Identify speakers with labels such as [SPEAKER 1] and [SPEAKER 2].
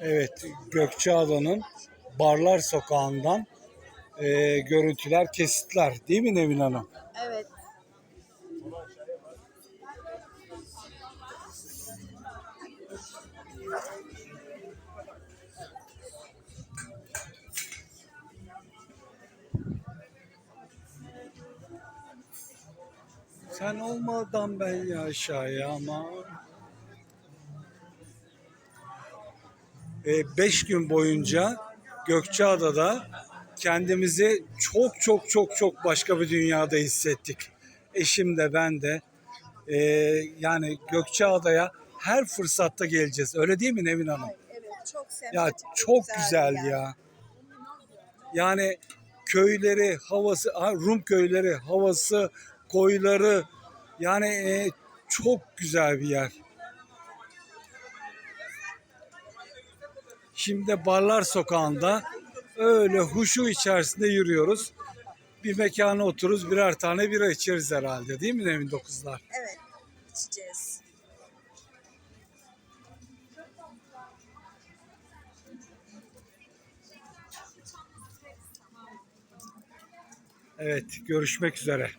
[SPEAKER 1] Evet Gökçeada'nın Barlar Sokağı'ndan e, görüntüler, kesitler değil mi Nevin Hanım?
[SPEAKER 2] Evet.
[SPEAKER 1] Sen olmadan ben ya aşağıya ama Ee, 5 gün boyunca Gökçeada'da kendimizi çok çok çok çok başka bir dünyada hissettik. Eşim de ben de. Ee, yani Gökçeada'ya her fırsatta geleceğiz. Öyle değil mi Nevin Hanım?
[SPEAKER 2] Evet, çok sempatik.
[SPEAKER 1] Ya çok güzel,
[SPEAKER 2] güzel
[SPEAKER 1] ya. Yani köyleri, havası, Rum köyleri, havası, koyları yani e, çok güzel bir yer. Şimdi Barlar Sokağı'nda öyle huşu içerisinde yürüyoruz. Bir mekana otururuz, birer tane bira içeriz herhalde değil mi Nevin Dokuzlar?
[SPEAKER 2] Evet. içeceğiz.
[SPEAKER 1] Evet, görüşmek üzere.